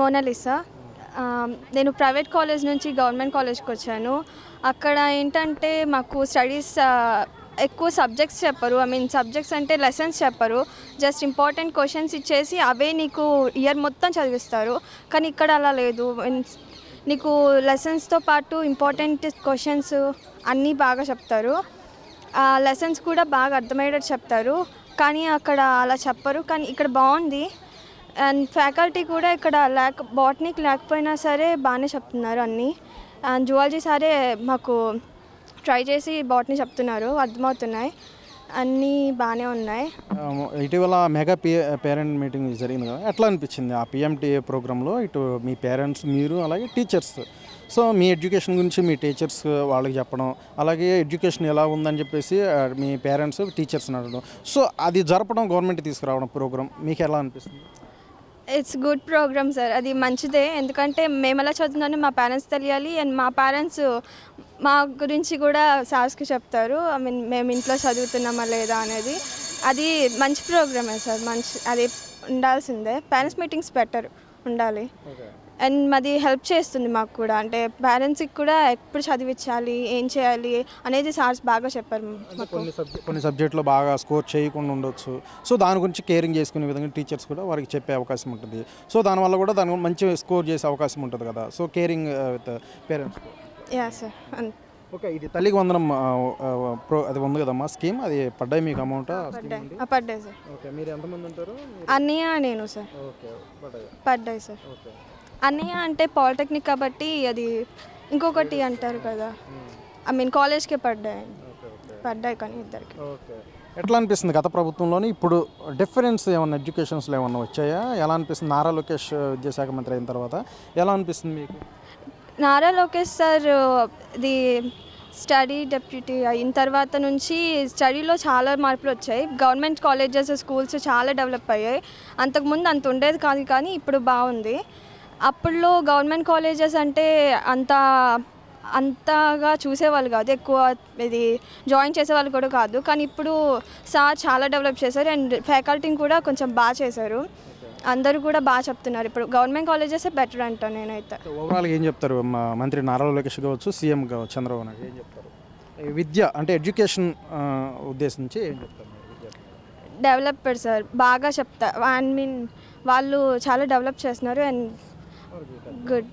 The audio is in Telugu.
మోనాలిసా um, నేను ప్రైవేట్ కాలేజ్ నుంచి గవర్నమెంట్ కాలేజ్కి వచ్చాను. అక్కడ ఏంటంటే మాకు స్టడీస్ uh, ఎక్కువ సబ్జెక్ట్స్ చెప్పరు. ఐ మీన్ సబ్జెక్ట్స్ అంటే లెసన్స్ చెప్పరు. జస్ట్ ఇంపార్టెంట్ క్వశ్చన్స్ ఇచ్చేసి అవే నీకు ఇయర్ మొత్తం చదివిస్తారు. కానీ ఇక్కడ అలా లేదు. Means నీకు లెసన్స్తో పాటు ఇంపార్టెంట్ క్వశ్చన్స్ అన్నీ బాగా చెప్తారు. లెసన్స్ కూడా బాగా అర్థమయ్యేటట్టు చెప్తారు. కానీ అక్కడ అలా చెప్పరు. కానీ ఇక్కడ బాగుంది. అండ్ ఫ్యాకల్టీ కూడా ఇక్కడ లేక బాటనీకి లేకపోయినా సరే బాగానే చెప్తున్నారు అన్నీ. అండ్ జువాలజీ సరే మాకు ట్రై చేసి బాటనీ చెప్తున్నారు అర్థమవుతున్నాయి. అన్నీ బాగానే ఉన్నాయి. ఇటీవల మెగా పి పేరెంట్ మీటింగ్ జరిగింది కదా ఎట్లా అనిపించింది ఆ పిఎంటీ ప్రోగ్రాంలో ఇటు మీ పేరెంట్స్ మీరు అలాగే టీచర్స్ సో మీ ఎడ్యుకేషన్ గురించి మీ టీచర్స్ వాళ్ళకి చెప్పడం అలాగే ఎడ్యుకేషన్ ఎలా ఉందని చెప్పేసి మీ పేరెంట్స్ టీచర్స్ని అడగడం. సో అది జరపడం గవర్నమెంట్ తీసుకురావడం ప్రోగ్రామ్ మీకు ఎలా అనిపిస్తుంది? ఇట్స్ గుడ్ ప్రోగ్రామ్ సార్ అది మంచిదే. ఎందుకంటే మేము ఎలా చదువుతున్నామో మా పేరెంట్స్ తెలియాలి. అండ్ మా పేరెంట్స్ మా గురించి కూడా సార్స్కి చెప్తారు. ఐ మీన్ మేము ఇంట్లో చదువుతున్నామా లేదా అనేది. అది మంచి ప్రోగ్రామే సార్ మంచి అది ఉండాల్సిందే. పేరెంట్స్ మీటింగ్స్ బెటర్ ఉండాలి. అండ్ మాది హెల్ప్ చేస్తుంది మాకు కూడా. అంటే పేరెంట్స్కి కూడా ఎప్పుడు చదివించాలి ఏం చేయాలి అనేది సార్స్ బాగా చెప్పారు కొన్ని సబ్జెక్ట్ కొన్ని సబ్జెక్టులో బాగా స్కోర్ చేయకుండా ఉండొచ్చు. సో దాని గురించి కేరింగ్ చేసుకునే విధంగా టీచర్స్ కూడా వారికి చెప్పే అవకాశం ఉంటుంది. సో దానివల్ల కూడా దాని మంచి స్కోర్ చేసే అవకాశం ఉంటుంది కదా. So caring with parents yeah sir okay ఇది తల్లికి వందనం ప్రో అది ఉంది కదమ్మా స్కీమ్? అది పడ్డాయి మీకు అమౌంట్ పడ్డాయి. ఆ, పడ్డాయి సార్. ఓకే మీరు ఎంతమంది ఉంటారు? అన్నయ్య నేను సార్. ఓకే పడ్డాయి. పడ్డాయి సార్. ఓకే. అన్నయ్య అంటే పాలిటెక్నిక్ కాబట్టి అది ఇంకొకటి అంటారు కదా. ఐ మీన్ కాలేజ్కే పడ్డాయి. పడ్డాయి కానీ ఇద్దరికి. ఓకే. ఎట్లా అనిపిస్తుంది గత ప్రభుత్వంలోని? ఇప్పుడు డిఫరెన్స్ ఏమన్నా ఎడ్యుకేషన్స్లో ఏమన్నా వచ్చాయా? ఎలా అనిపిస్తుంది? నారా లోకేష్ విద్యాశాఖ మంత్రి అయిన తర్వాత ఎలా అనిపిస్తుంది మీకు? నారా లోకేష్ సార్ ఇది స్టడీ డెప్యూటీ అయిన తర్వాత నుంచి స్టడీలో చాలా మార్పులు వచ్చాయి. గవర్నమెంట్ కాలేజెస్ స్కూల్స్ చాలా డెవలప్ అయ్యాయి. అంతకుముందు అంత ఉండేది కాదు కానీ ఇప్పుడు బాగుంది. అప్పుడులో గవర్నమెంట్ కాలేజెస్ అంటే అంత అంతగా చూసేవాళ్ళు కాదు. ఎక్కువ ఇది జాయిన్ చేసేవాళ్ళు కూడా కాదు. కానీ ఇప్పుడు సార్ చాలా డెవలప్ చేశారు. అండ్ ఫ్యాకల్టీని కూడా కొంచెం బాగా చేశారు. అందరూ కూడా బాగా చెప్తున్నారు. ఇప్పుడు గవర్నమెంట్ కాలేజెస్ బెటర్ అంటాను నేనైతే. ఓవరాల్గా ఏం చెప్తారు? మా మంత్రి నారా లోకేష్ కావచ్చు సీఎం కావచ్చు చంద్రబాబు నాయుడు ఏం చెప్తారు? విద్య అంటే ఎడ్యుకేషన్ ఉద్దేశించి ఏం చెప్తారు? డెవలప్డ్ సార్ బాగా చెప్తా. ఐ మీన్ వాళ్ళు చాలా డెవలప్ చేస్తున్నారు అండ్ గుడ్